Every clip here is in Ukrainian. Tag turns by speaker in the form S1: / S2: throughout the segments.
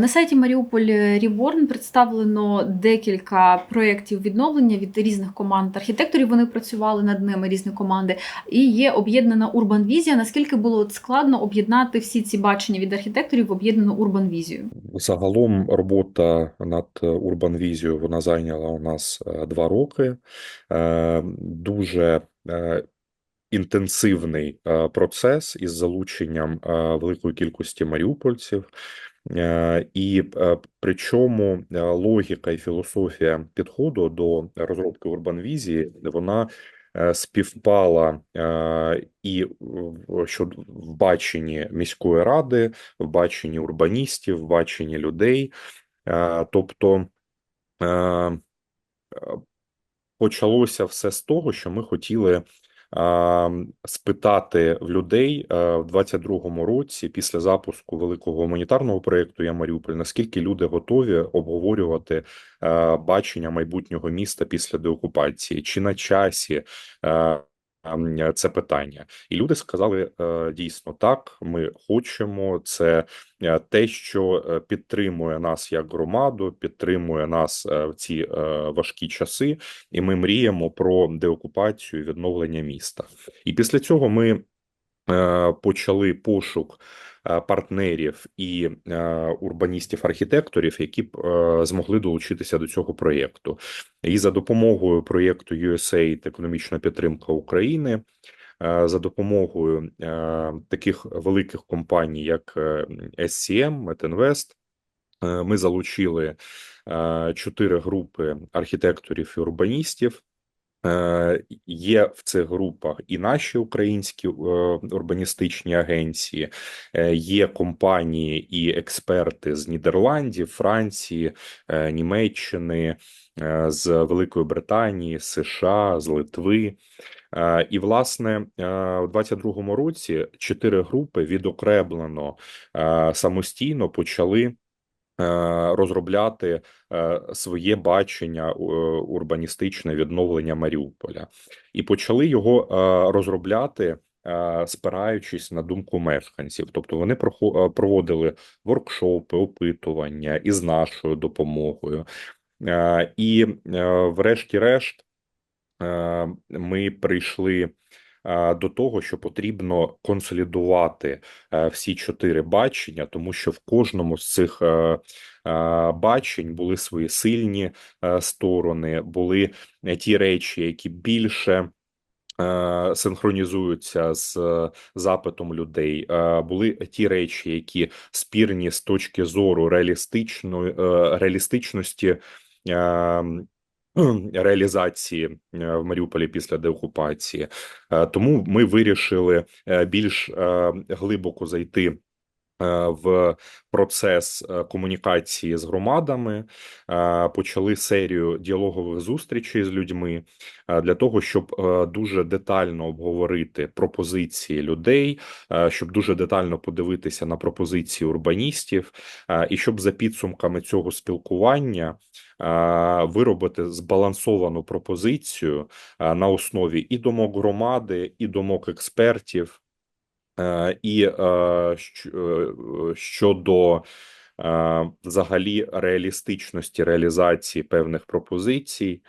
S1: На сайті Маріуполь Reborn представлено декілька проєктів відновлення від різних команд архітекторів. Вони працювали над ними різні команди. І є об'єднана Урбан Візія. Наскільки було складно об'єднати всі ці бачення від архітекторів в об'єднану Урбан Візію?
S2: Загалом робота над Урбан Візією вона зайняла у нас е, два роки. Е, Дуже е, інтенсивний процес із залученням великої кількості маріупольців. І е, причому е, логіка і філософія підходу до розробки урбанвізії вона співпала і щодо в баченні міської ради, в баченні урбаністів, в баченні людей. Тобто почалося все з того, що ми хотіли спитати в людей в 22-му році, після запуску великого гуманітарного проєкту Я Маріуполь, наскільки люди готові обговорювати бачення майбутнього міста після деокупації, чи на часі ам, це питання, і люди сказали е, дійсно так. Ми хочемо це е, те, що е, підтримує нас як громаду, підтримує нас е, в ці е, важкі часи, і ми мріємо про деокупацію, відновлення міста. І після цього ми е, почали пошук е, партнерів і е, урбаністів-архітекторів, які б е, змогли долучитися до цього проєкту. І за допомогою проєкту USAID економічна підтримка України. е, За допомогою е, таких великих компаній, як е, SCM, е, ми залучили е, чотири групи архітекторів і урбаністів. Е, Є в цих групах і наші українські е, урбаністичні агенції, е, є компанії і експерти з Нідерландів, Франції, Німеччини, з Великої Британії, США, з Литви. І, власне, у 22-му році чотири групи відокремлено е, самостійно почали розробляти е, своє бачення е, урбаністичне відновлення Маріуполя, і почали його е, розробляти. е, Спираючись на думку мешканців, тобто вони е, проводили воркшопи, опитування із нашою допомогою, Е, і, е, врешті-решт, е, ми прийшли е, до того, що потрібно консолідувати е, всі чотири бачення, тому що в кожному з цих е, е, бачень були свої сильні е, сторони, були е, ті речі, які більше. е, Синхронізуються з е, запитом людей. Е, Були ті речі, які спірні з точки зору реалістичної е, реалістичності е, реалізації е, в Маріуполі після деокупації. Е, Тому ми вирішили е, більш глибоко зайти в процес е, комунікації з громадами, е, почали серію діалогових зустрічей з людьми е, для того, щоб е, дуже детально обговорити пропозиції людей, е, щоб дуже детально подивитися на пропозиції урбаністів, е, і щоб за підсумками цього спілкування е, виробити збалансовану пропозицію е, на основі і думок громади, і думок експертів, е, і е, е, щодо е, взагалі реалістичності реалізації певних пропозицій.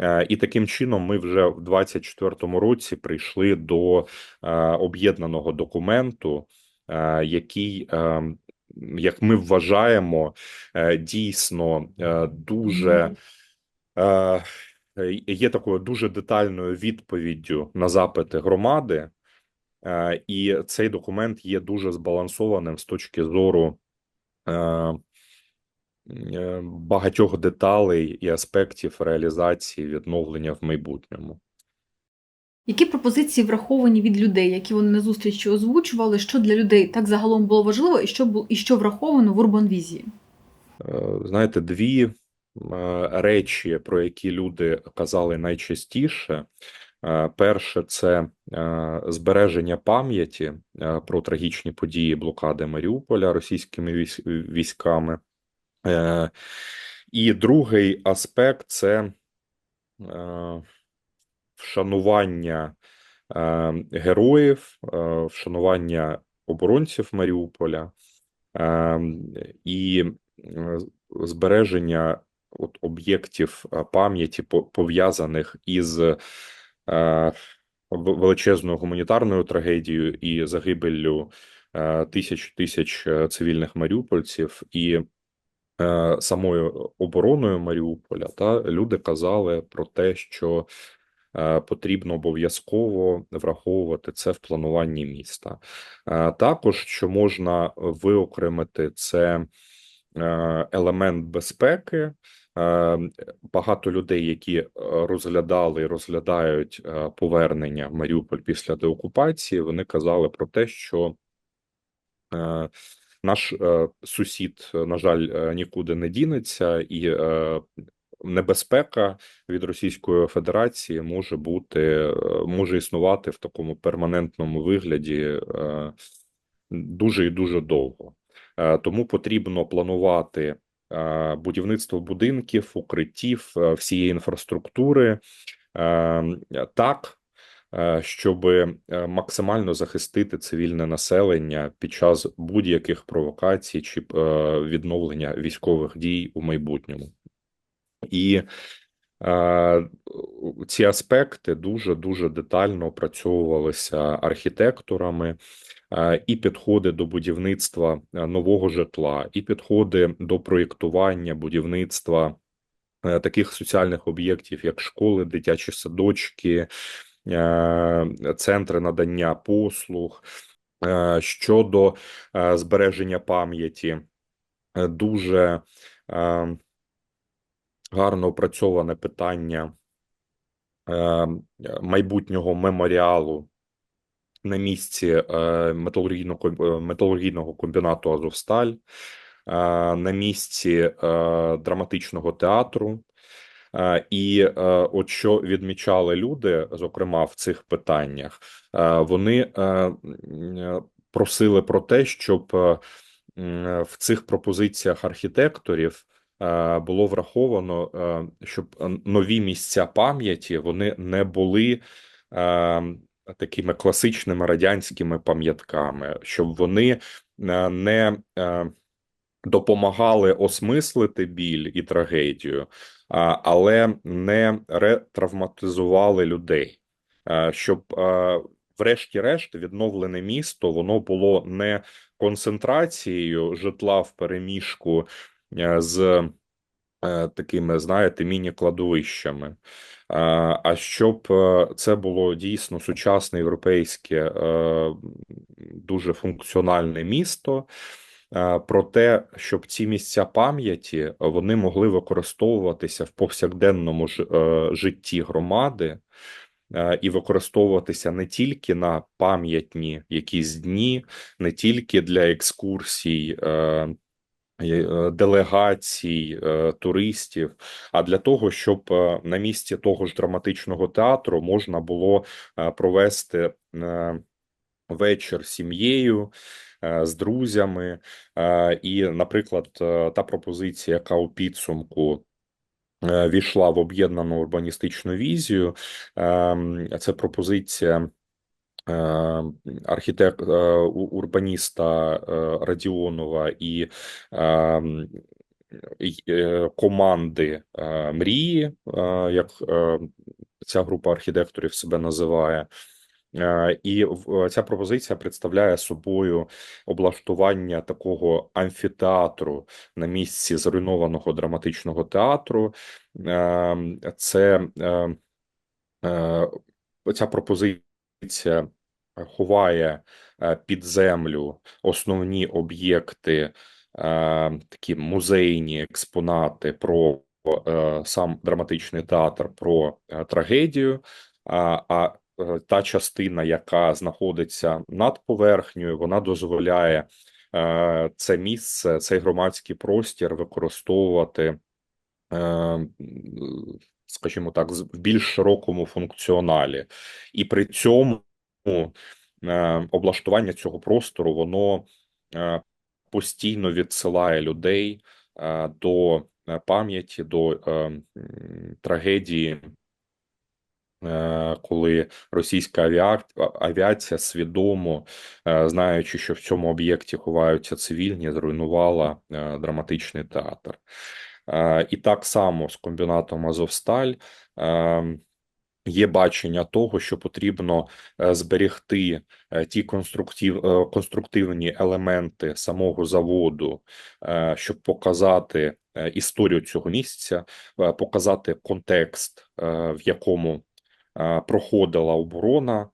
S2: Е, І таким чином ми вже в 2024 році прийшли до е, об'єднаного документу, е, який, е, як ми вважаємо, е, дійсно е, дуже е, є такою дуже детальною відповіддю на запити громади, е, і цей документ є дуже збалансованим з точки зору е, е, багатьох деталей і аспектів реалізації відновлення в майбутньому.
S1: Які пропозиції враховані від людей, які вони на зустрічі озвучували, що для людей так загалом було важливо, і що бу- і що враховано в Урбан Візії?
S2: Е, Знаєте, дві е, речі, про які люди казали найчастіше. Е, Перше, це е, збереження пам'яті е, про трагічні події блокади Маріуполя російськими військами. І другий аспект це вшанування героїв, вшанування оборонців Маріуполя. І збереження от об'єктів пам'яті пов'язаних із величезною гуманітарною трагедією і загибеллю е, тисяч тисяч е, цивільних маріупольців і е, самою обороною Маріуполя, та люди казали про те, що е, потрібно обов'язково враховувати це в плануванні міста. Е, Також що можна виокремити це е, елемент безпеки. Е, Багато людей, які е, розглядали і розглядають е, повернення в Маріуполь після деокупації, вони казали про те, що е, наш е, сусід, е, на жаль, е, нікуди не дінеться, і е, небезпека від Російської Федерації може бути, е, може існувати в такому перманентному вигляді е, дуже і дуже довго. Е, Тому потрібно планувати е, будівництво будинків, укриттів, е, всієї інфраструктури так, щоб максимально захистити цивільне населення під час будь-яких провокацій чи відновлення військових дій у майбутньому. І ці аспекти дуже дуже детально опрацьовувалися архітекторами, і підходи до будівництва е, нового житла, і підходи до проєктування будівництва е, таких соціальних об'єктів, як школи, дитячі садочки, е, центри надання послуг. Е, Щодо е, збереження пам'яті, е, дуже е, гарно опрацьоване питання е, майбутнього меморіалу на місці е, металургійного, е, металургійного комбінату Азовсталь, е, на місці драматичного театру. І от що відмічали люди, зокрема в цих питаннях, вони просили про те, щоб в цих пропозиціях архітекторів було враховано, щоб нові місця пам'яті вони не були е, такими класичними радянськими пам'ятками, щоб вони е, не е, допомагали осмислити біль і трагедію, але не ретравматизували людей, Е, щоб врешті-решт відновлене місто воно було не концентрацією житла в переміжку з такими, знаєте, міні-кладовищами. А щоб е, це було дійсно сучасне європейське, е, дуже функціональне місто, е, про те, щоб ці місця пам'яті вони могли використовуватися в повсякденному ж- житті громади. І використовуватися не тільки на пам'ятні якісь дні, не тільки для екскурсій, делегацій, е, туристів, а для того, щоб е, на місці того ж драматичного театру можна було е, провести е, вечір сім'єю, е, з друзями. Е, І, наприклад, е, та пропозиція, яка у підсумку. е, Війшла в об'єднану урбаністичну візію. Ем, Це пропозиція е, архітект е, урбаніста е, Радіонова і ем, е, команди е, мрії, е, як е, ця група архітекторів себе називає. Е, І ця пропозиція представляє собою облаштування такого амфітеатру на місці зруйнованого драматичного театру. Е, Це е, е, ця пропозиція ховає е, під землю основні об'єкти, е, такі музейні експонати про е, сам драматичний театр, про трагедію. А, та частина, яка знаходиться над поверхнею, вона дозволяє це місце, цей громадський простір використовувати. Скажімо так, в більш широкому функціоналі, і при цьому облаштування цього простору воно е, постійно відсилає людей е, до е, пам'яті, до е, трагедії е, коли російська авіа- авіація свідомо, е, знаючи, що в цьому об'єкті ховаються цивільні, зруйнувала е, драматичний театр. Е, І так само з комбінатом Азовсталь. Є бачення того, що потрібно е, зберегти е, ті конструктив, е, конструктивні елементи самого заводу, щоб показати історію цього місця, показати контекст, в якому проходила оборона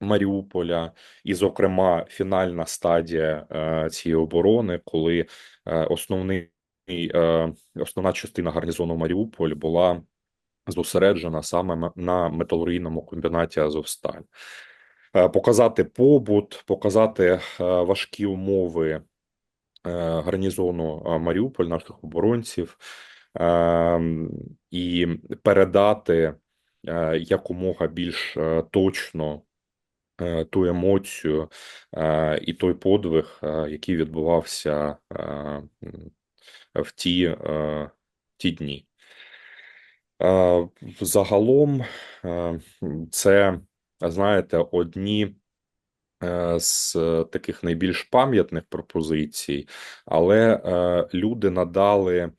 S2: Маріуполя, і, зокрема, фінальна стадія цієї оборони, коли основний основна частина гарнізону Маріуполь була зосереджена саме на металургійному комбінаті Азовсталь. Е, Показати побут, показати е, важкі умови е, гарнізону Маріуполь, наших оборонців, і передати якомога більш точно ту емоцію і той подвиг, який відбувався в ті, ті дні. Загалом е, це, знаєте, одні е, з таких найбільш пам'ятних пропозицій, але е, люди надали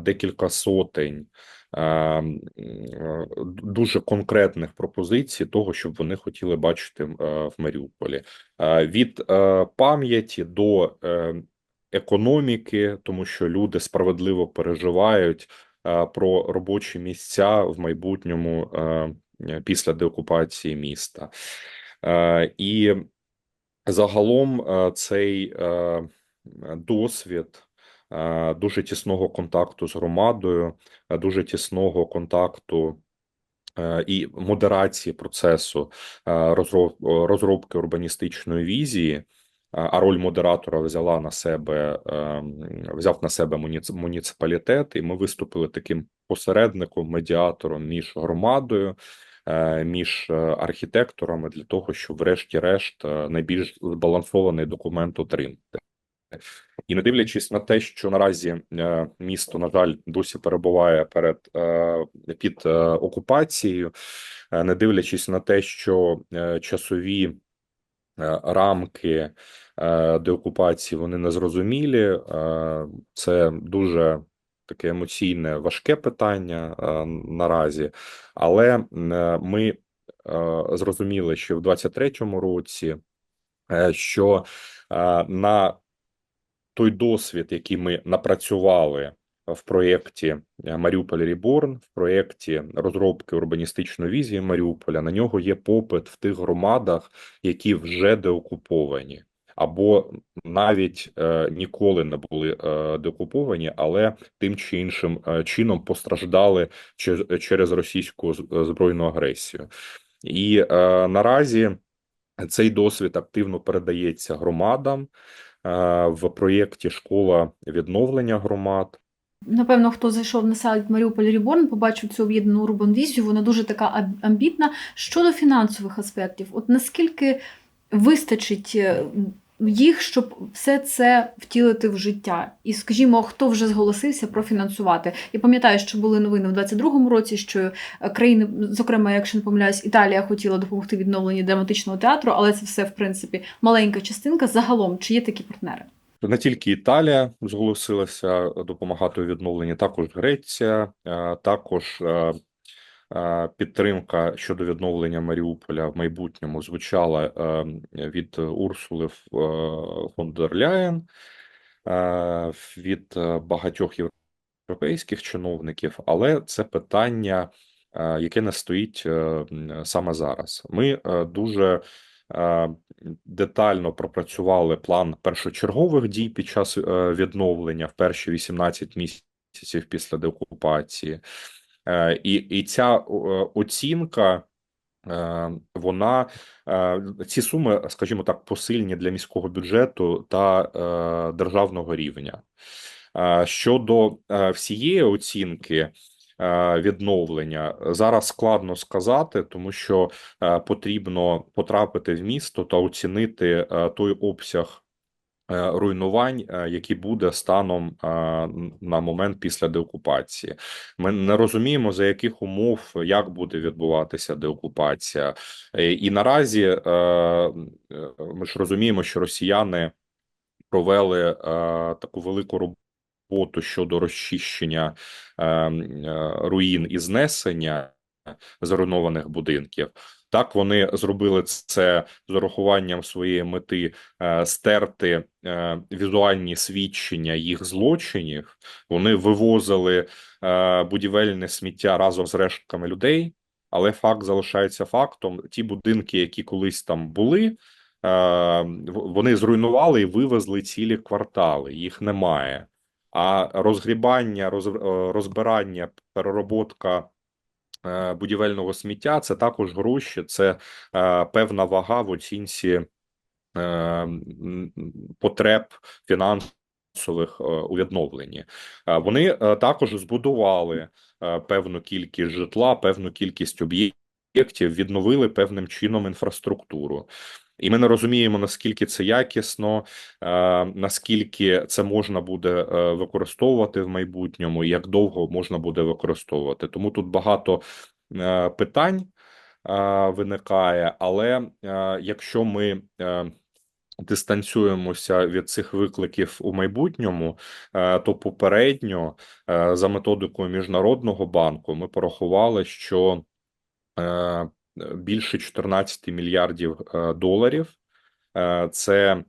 S2: декілька сотень дуже конкретних пропозицій того, що б вони хотіли бачити в Маріуполі. Від пам'яті до економіки, тому що люди справедливо переживають про робочі місця в майбутньому е, після деокупації міста. Е, І загалом е, цей е, досвід е, дуже тісного контакту з громадою, е, дуже тісного контакту е, і модерації процесу е, розробки урбаністичної візії. А роль модератора взяла на себе, ем, взяв на себе муніц- муніципалітет, і ми виступили таким посередником, медіатором між громадою, е, між е, архітекторами для того, щоб, врешті-решт, е, найбільш збалансований документ отримати. І не дивлячись на те, що наразі місто, на жаль, досі перебуває перед під окупацією, не дивлячись на те, що часові рамки е, деокупації вони незрозумілі, е, це дуже таке емоційне, важке питання е, наразі, але е, ми е, зрозуміли, що в 23-му році, е, що е, на той досвід, який ми напрацювали в проєкті е, Маріуполь Ріборн, в проєкті розробки урбаністичної візії Маріуполя, на нього є попит в тих громадах, які вже деокуповані. Або навіть е, ніколи не були е, деокуповані, але тим чи іншим е, чином постраждали че- через російську збройну агресію. І е, наразі цей досвід активно передається громадам е, в проєкті Школа відновлення громад.
S1: Напевно, хто зайшов на сайт Маріуполь Ріборн, побачив цю об'єднану урбан візію. Вона дуже така амбітна. Щодо фінансових аспектів, от наскільки вистачить е, їх, щоб все це втілити в життя? І скажімо, хто вже зголосився профінансувати? Я пам'ятаю, що були новини в 22-му році, що е, країни, зокрема, якщо не помиляюсь, Італія хотіла допомогти відновленні драматичного театру, але це все в принципі маленька частинка. Загалом, чи є такі партнери?
S2: Не тільки Італія зголосилася допомагати у відновленні, також Греція, е, також е, е, підтримка щодо відновлення Маріуполя в майбутньому звучала від Урсули фон дер Ляєн, від багатьох європейських чиновників, але це питання, яке не стоїть саме зараз. Ми дуже детально пропрацювали план першочергових дій під час е, відновлення в перші 18 місяців після деокупації. Е, І, і ця е, оцінка. е, Вона е, ці суми, скажімо так, посильні для міського бюджету та е, державного рівня. Е, Щодо е, всієї оцінки е, відновлення, зараз складно сказати, тому що е, потрібно потрапити в місто та оцінити е, той обсяг е, руйнувань, е, які буде станом е, на момент після деокупації. Ми не розуміємо, за яких умов, як буде відбуватися деокупація. Е, І наразі е, е, ми ж розуміємо, що росіяни провели е, таку велику роботу щодо розчищення е, е, руїн і знесення зруйнованих будинків. Так, вони зробили це з урахуванням своєї мети е, стерти е, візуальні свідчення їх злочинів. Вони вивозили будівельне сміття разом з рештками людей, але факт залишається фактом. Ті будинки, які колись там були, е, вони зруйнували і вивезли цілі квартали. Їх немає. А розгрібання, роз, е, розбирання, перероботка е, будівельного сміття це також гроші, це е, певна вага в оцінці потреб фінансових у відновленні. Вони також збудували певну кількість житла, певну кількість об'єктів, відновили певним чином інфраструктуру. І ми не розуміємо, наскільки це якісно, е, наскільки це можна буде е, використовувати в майбутньому, і як довго можна буде використовувати. Тому тут багато е, питань виникає, але якщо ми дистанціюємося від цих викликів у майбутньому, то попередньо за методикою Міжнародного банку ми порахували, що більше 14 мільярдів е, доларів е, це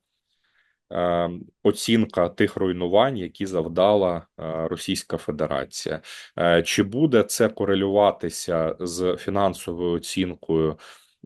S2: е, оцінка тих руйнувань, які завдала е, Російська Федерація. Е, Чи буде це корелюватися з фінансовою оцінкою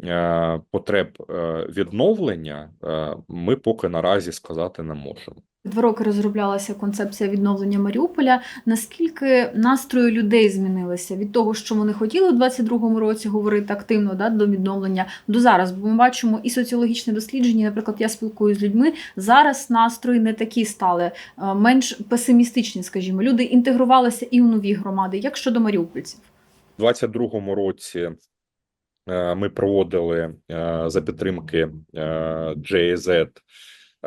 S2: е, потреб е, відновлення? е, Ми поки наразі сказати не можемо.
S1: Два роки розроблялася концепція відновлення Маріуполя. Наскільки настрої людей змінилися від того, що вони хотіли у 22-му році говорити активно да, до відновлення до зараз? Бо ми бачимо і соціологічне дослідження. Наприклад, я спілкуюся з людьми. Зараз настрої не такі стали, е, менш песимістичні, скажімо. Люди інтегрувалися і у нові громади. Як щодо маріупольців?
S2: У 22-му році е, ми проводили е, за підтримки JZ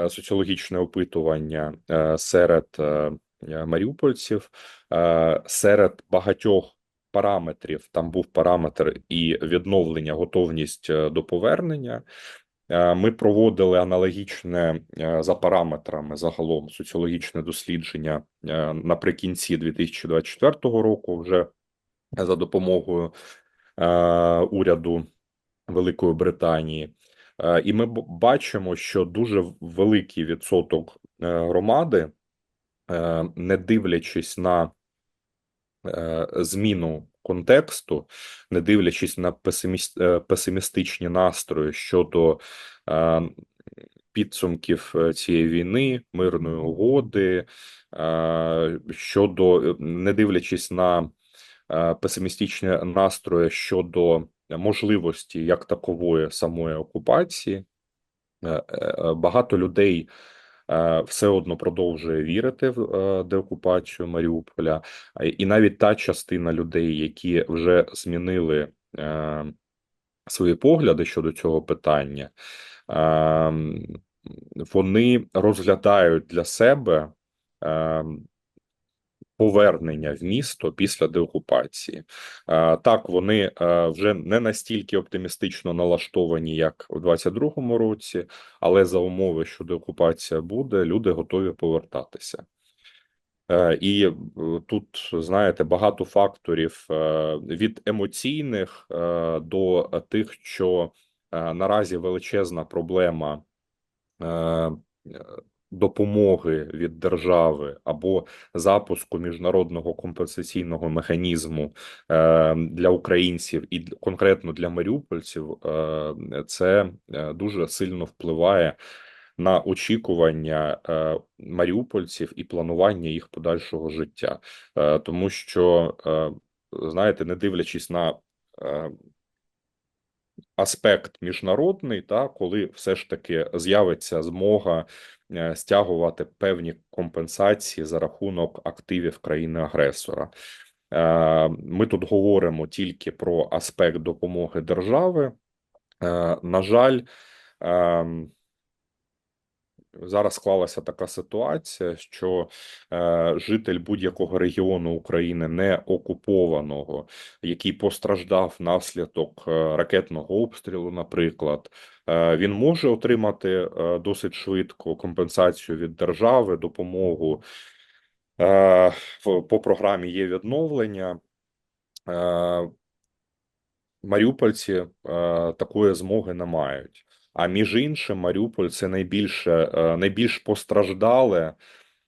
S2: соціологічне опитування е, серед е, е, маріупольців. Е, Серед багатьох параметрів там був параметр і відновлення, готовність е, до повернення. Е, Ми проводили аналогічне е, за параметрами загалом соціологічне дослідження е, наприкінці 2024 року. Вже за допомогою е, уряду Великої Британії. Е, і ми бачимо, що дуже великий відсоток е, громади, е, не дивлячись на зміну контексту, не дивлячись на песимістичні настрої щодо підсумків цієї війни, мирної угоди, щодо не дивлячись на песимістичні настрої щодо можливості як такової самої окупації, е, е, багато людей е, все одно продовжує вірити в е, деокупацію Маріуполя, і навіть та частина людей, які вже змінили е, свої погляди щодо цього питання, е, вони розглядають для себе е, повернення в місто після деокупації. Так, вони вже не настільки оптимістично налаштовані, як у 22-му році, але за умови, що деокупація буде, люди готові повертатися. Е, І е, тут, знаєте, багато факторів е, від емоційних до тих, що наразі величезна проблема допомоги від держави або запуску міжнародного компенсаційного механізму е, для українців і конкретно для маріупольців, е, це е, дуже сильно впливає на очікування маріупольців і планування їх подальшого життя, тому що, знаєте, не дивлячись на аспект міжнародний, та коли все ж таки з'явиться змога е, стягувати певні компенсації за рахунок активів країни-агресора. Е, Ми тут говоримо тільки про аспект допомоги держави. Е, На жаль, ем, зараз склалася така ситуація, що е, житель будь-якого регіону України не окупованого, який постраждав внаслідок е, ракетного обстрілу, наприклад, е, він може отримати е, досить швидко компенсацію від держави, допомогу. Е, По програмі є відновлення. Е, Маріупольці е, такої змоги не мають. А між іншим, Маріуполь це найбільше е, найбільш постраждале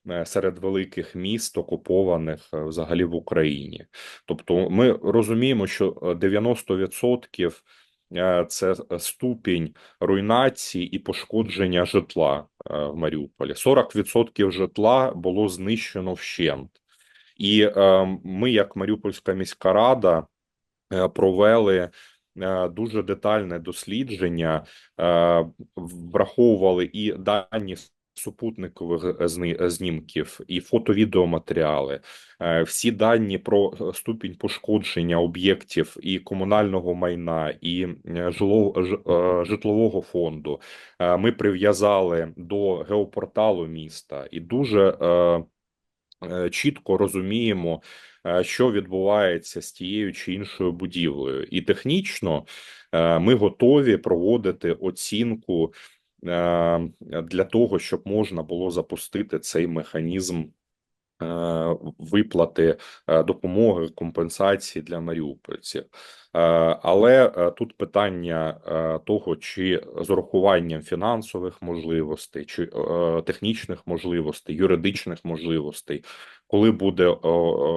S2: е, серед великих міст, окупованих е, взагалі в Україні. Тобто, ми розуміємо, що е, 90% е, це ступінь руйнації і пошкодження житла в Маріуполі. 40% житла було знищено вщент. І ми, як Маріупольська міська рада, провели дуже детальне дослідження, е, враховували і дані супутникових знімків, і фото-відеоматеріали, е, всі дані про е, ступінь пошкодження об'єктів і комунального майна, і е, е, житлового фонду. Е, Ми прив'язали до геопорталу міста і дуже е, е, чітко розуміємо, е, що відбувається з тією чи іншою будівлею, і технічно е, ми готові проводити оцінку е, для того, щоб можна було запустити цей механізм. е, Виплати е, допомоги компенсації для маріупольців, Е, але е, тут питання е, того, чи з урахуванням фінансових можливостей, чи е, технічних можливостей, юридичних можливостей, коли буде е, е,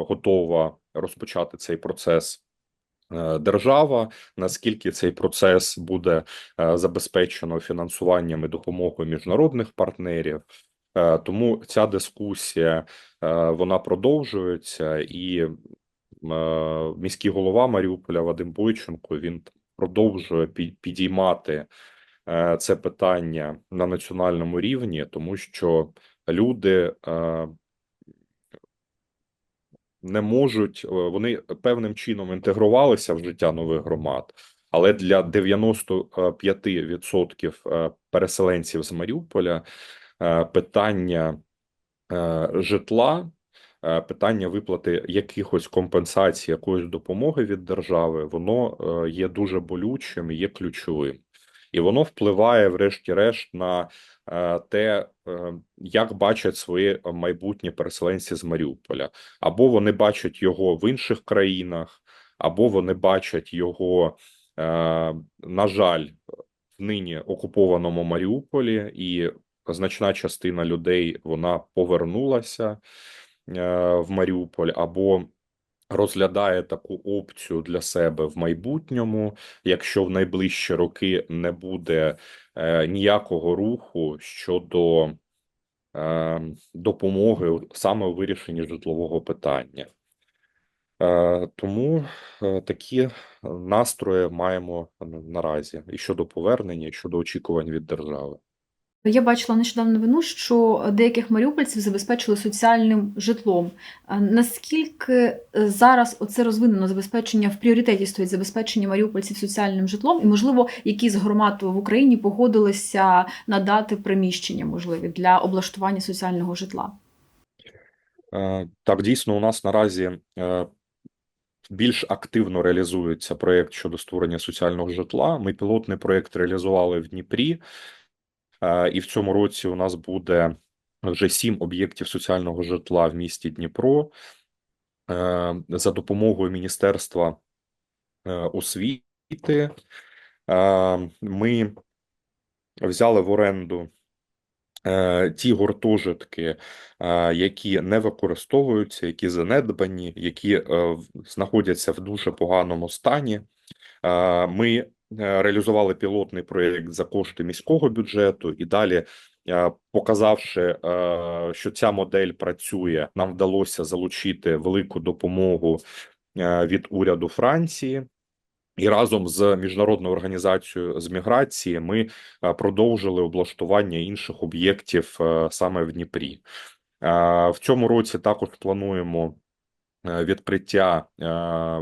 S2: готова розпочати цей процес е, держава, наскільки цей процес буде е, забезпечено фінансуванням і допомогою міжнародних партнерів. Е, Тому ця дискусія е, вона продовжується, і е, міський голова Маріуполя Вадим Бойченко він продовжує підіймати е, це питання на національному рівні, тому що люди е, не можуть, е, вони певним чином інтегрувалися в життя нових громад, але для 95% е, переселенців з Маріуполя е, питання е, житла, е, питання виплати якихось компенсацій, якоїсь допомоги від держави, воно е, є дуже болючим, є ключовим. І воно впливає, врешті-решт, на е, те, е, як бачать своє майбутнє переселенці з Маріуполя. Або вони бачать його в інших країнах, або вони бачать його, е, на жаль, в нині окупованому Маріуполі, і значна частина людей вона повернулася е, в Маріуполь, або розглядає таку опцію для себе в майбутньому, якщо в найближчі роки не буде е, ніякого руху щодо е, допомоги саме у вирішенні житлового питання. Е, Тому такі настрої маємо наразі і щодо повернення, і щодо очікувань від держави.
S1: Я бачила нещодавно новину, що деяких маріупольців забезпечили соціальним житлом. Наскільки е, зараз оце розвинено забезпечення в пріоритеті стоїть забезпечення маріупольців соціальним житлом, і можливо, які з громад в Україні погодилися надати приміщення можливі для облаштування соціального житла?
S2: Е, Так, дійсно, у нас наразі е, більш активно реалізується проєкт щодо створення соціального житла. Ми пілотний проєкт реалізували в Дніпрі, е, і в цьому році у нас буде вже сім об'єктів соціального житла в місті Дніпро Е, за допомогою Міністерства е, освіти. е, Ми взяли в оренду е, ті гуртожитки, е, які не використовуються, які занедбані, які е, знаходяться в дуже поганому стані. Е, Ми е, реалізували пілотний проєкт за кошти міського бюджету, і далі, е, показавши, е, що ця модель працює, нам вдалося залучити велику допомогу е, від уряду Франції. І разом з міжнародною організацією з міграції ми е, продовжили облаштування інших об'єктів е, саме в Дніпрі. Е, В цьому році також плануємо е, відкриття е,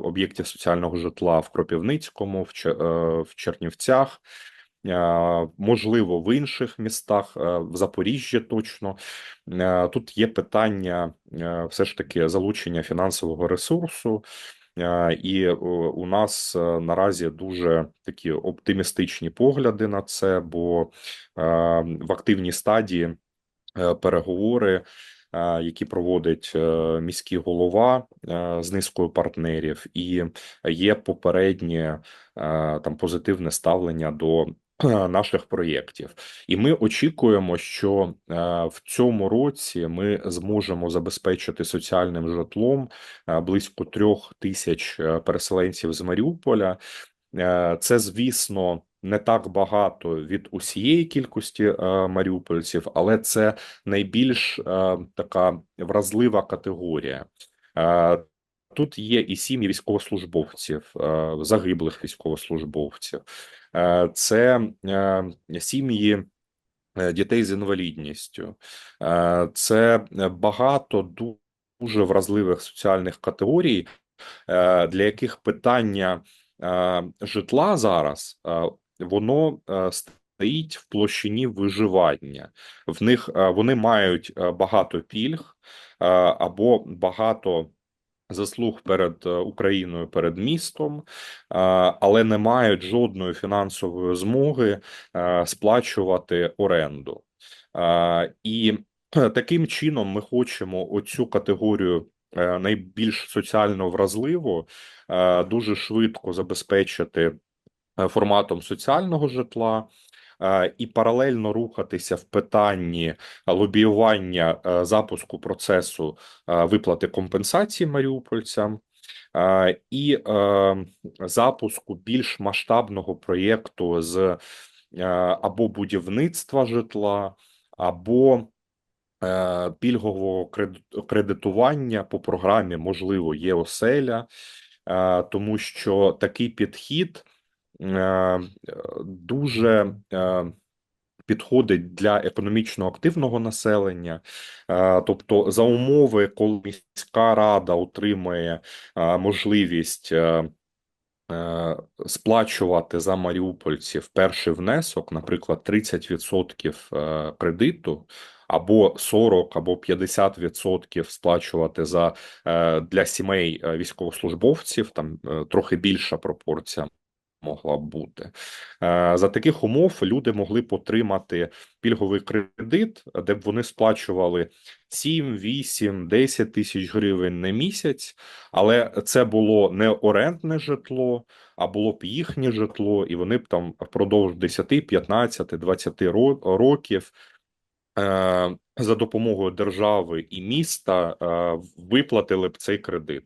S2: об'єктів соціального житла в Кропивницькому, в Че- е, Чернівцях. е, можливо, в інших містах, е, в Запоріжжі точно. Е, Тут є питання е, все ж таки залучення фінансового ресурсу. Е, І е, у нас е, наразі дуже такі оптимістичні погляди на це, бо е, в активній стадії е, переговори, е, які проводить е, міський голова е, з низкою партнерів, і є попереднє е, там позитивне ставлення до е, наших проєктів. І ми очікуємо, що е, в цьому році ми зможемо забезпечити соціальним житлом е, близько трьох тисяч е, переселенців з Маріуполя. Е, Це, звісно, не так багато від усієї кількості е, маріупольців, але це найбільш е, така вразлива категорія. Е, Тут є і сім'ї військовослужбовців, е, загиблих військовослужбовців, Е, це е, сім'ї е, дітей з інвалідністю, Е, це багато дуже вразливих соціальних категорій, е, для яких питання житла зараз воно е, стоїть в площині виживання. В них е, вони мають е, багато пільг або багато заслуг перед Україною, перед містом, але не мають жодної фінансової змоги сплачувати оренду. І таким чином ми хочемо оцю категорію найбільш соціально вразливу е, дуже швидко забезпечити форматом соціального житла. е, І паралельно рухатися в питанні лобіювання е, запуску процесу е, виплати компенсації маріупольцям е, і е, запуску більш масштабного проєкту з е, або будівництва житла, або е, пільгового кред- кредитування по програмі можливо є оселя, е, тому що такий підхід е, е, дуже е, підходить для економічно активного населення, Е, тобто за умови, коли міська рада отримує е, можливість. е, е, Сплачувати за маріупольців перший внесок, наприклад, 30% е, кредиту, або 40, або 50% сплачувати за е, для сімей е, військовослужбовців, там е, трохи більша пропорція могла б бути. Е, За таких умов люди могли б отримати пільговий кредит, де б вони сплачували 7, 8, 10 тисяч гривень на місяць, але це було не орендне житло, а було б їхнє житло, і вони б там впродовж 10, 15, 20 років е, за допомогою держави і міста е, виплатили б цей кредит.